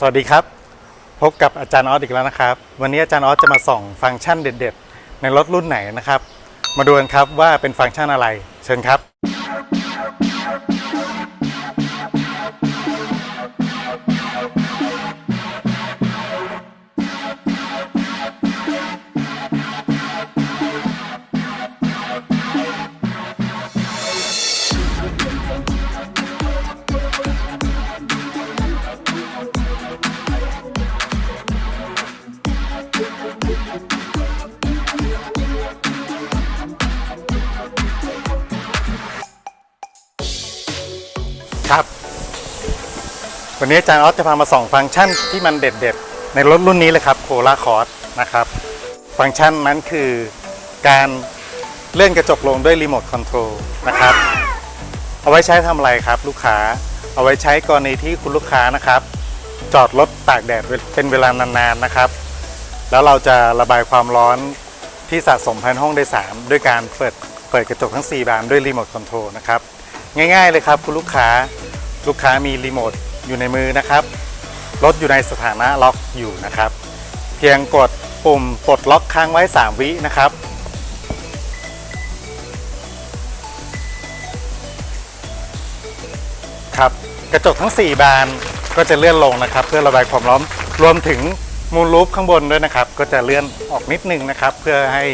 สวัสดีครับ พบกับอาจารย์ออสอีกแล้วนะครับ วันนี้อาจารย์ออสจะมาส่องฟังก์ชันเด็ด ๆ ในรถรุ่นไหนนะครับ มาดูกันครับว่าเป็นฟังก์ชันอะไร เชิญครับ ครับ วันนี้อาจารย์ออสจะพามาส่องฟังก์ชันที่มันเด็ดๆ ในรถรุ่นนี้เลยครับโคลาคอร์สนะครับ ฟังก์ชันนั้นคือการเลื่อนกระจกลงด้วยรีโมทคอนโทรลนะครับ เอาไว้ใช้ทำอะไรครับลูกค้า เอาไว้ใช้กรณีที่คุณลูกค้านะครับ จอดรถตากแดดเป็นเวลานานๆนะครับ แล้วเราจะระบายความร้อนที่สะสมภายในห้องโดยสารด้วยการเปิดเปิดกระจกทั้ง 4 บานด้วยรีโมทคอนโทรลนะครับ ง่ายๆเลยครับคุณลูกค้าลูกค้ามีรีโมทอยู่ในมือนะครับ รถอยู่ในสถานะล็อกอยู่นะครับ เพียงกดปุ่มปลดล็อกค้างไว้ 3 วินะครับ ครับ กระจกทั้ง 4 บานก็จะเลื่อนลงนะครับ เพื่อระบายความร้อนรวมถึงมูลรูปข้างบนด้วยนะครับ ก็จะเลื่อนออกนิดนึงนะครับ เพื่อให้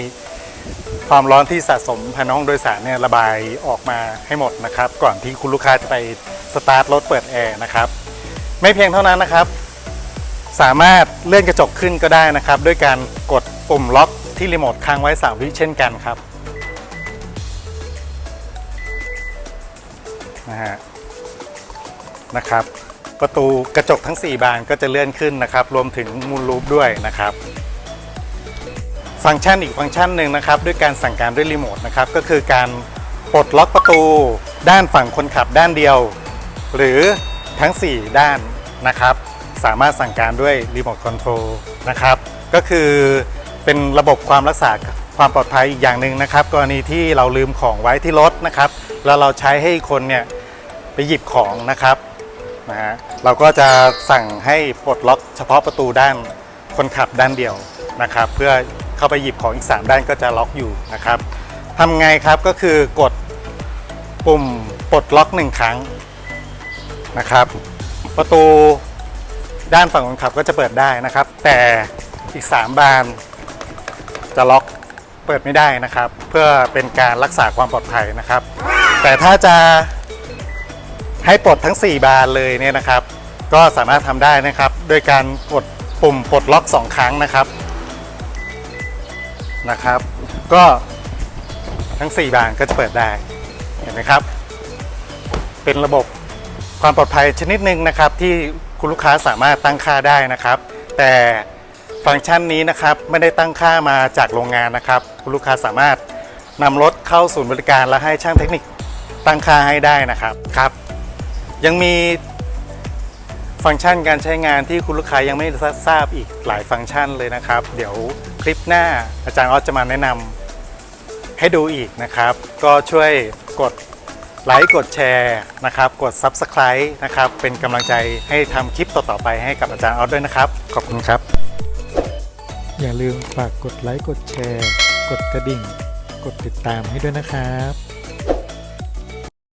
ความร้อนที่สะสมภายในห้องโดยสารเนี่ยระบายออกมาให้หมดนะครับ ก่อนที่คุณลูกค้าจะไปสตาร์ทรถเปิดแอร์นะครับ ไม่เพียงเท่านั้นนะครับ สามารถเลื่อนกระจกขึ้นก็ได้นะครับ ด้วยการกดปุ่มล็อกที่รีโมทค้างไว้ 3 วิเช่นกันครับนะฮะนะครับ ประตูกระจกทั้ง 4 บานก็จะเลื่อนขึ้นนะครับ รวมถึงมูลรูปด้วยนะครับ ฟังก์ชันอีกฟังก์ชันหนึ่งนะครับด้วยการสั่งการด้วยรีโมทนะครับก็คือการปลดล็อกประตู ด้านฝั่งคนขับด้านเดียว หรือทั้ง 4 ด้านนะครับ สามารถสั่งการด้วยรีโมทคอนโทรลนะครับก็คือเป็นระบบความรักษาความปลอดภัยอีกอย่างหนึ่งนะครับ กรณีที่เราลืมของไว้ที่รถนะครับ แล้วเราใช้ให้คนเนี่ยไปหยิบของนะครับนะฮะเราก็จะสั่งให้ปลดล็อกเฉพาะประตูด้านคนขับด้านเดียวนะครับ เพื่อ เข้าไปหยิบของอีก 3 ด้านก็จะล็อกอยู่นะครับทำไงครับก็คือกดปุ่มปลดล็อกหนึ่งครั้งนะครับ ประตูด้านฝั่งคนขับก็จะเปิดได้นะครับ แต่อีก 3 บานจะล็อกเปิดไม่ได้นะครับ เพื่อเป็นการรักษาความปลอดภัยนะครับ แต่ถ้าจะให้ปลดทั้ง 4 บานเลยเนี่ยนะครับ ก็สามารถทำได้นะครับ โดยการกดปุ่มปลดล็อก 2 ครั้งนะครับ นะครับ ก็ทั้ง 4 บานก็จะเปิดได้ เห็นไหมครับ เป็นระบบความปลอดภัยชนิดหนึ่งนะครับ ที่คุณลูกค้าสามารถตั้งค่าได้นะครับ แต่ฟังก์ชันนี้นะครับไม่ได้ตั้งค่ามาจากโรงงานนะครับ คุณลูกค้าสามารถนำรถเข้าศูนย์บริการและให้ช่างเทคนิคตั้งค่าให้ได้นะครับครับ ยังมี ฟังก์ชันการใช้งานที่คุณลูกค้ายังไม่ทราบอีกหลายฟังก์ชันเลยนะครับ เดี๋ยวคลิปหน้าอาจารย์ออสจะมาแนะนำให้ดูอีกนะครับ ก็ช่วยกดไลค์กดแชร์นะครับ กด Subscribe นะครับ เป็นกำลังใจให้ทำคลิปต่อๆไปให้กับอาจารย์ออสด้วยนะครับ ขอบคุณครับ อย่าลืมฝากกดไลค์กดแชร์ กดกระดิ่ง กดติดตามให้ด้วยนะครับ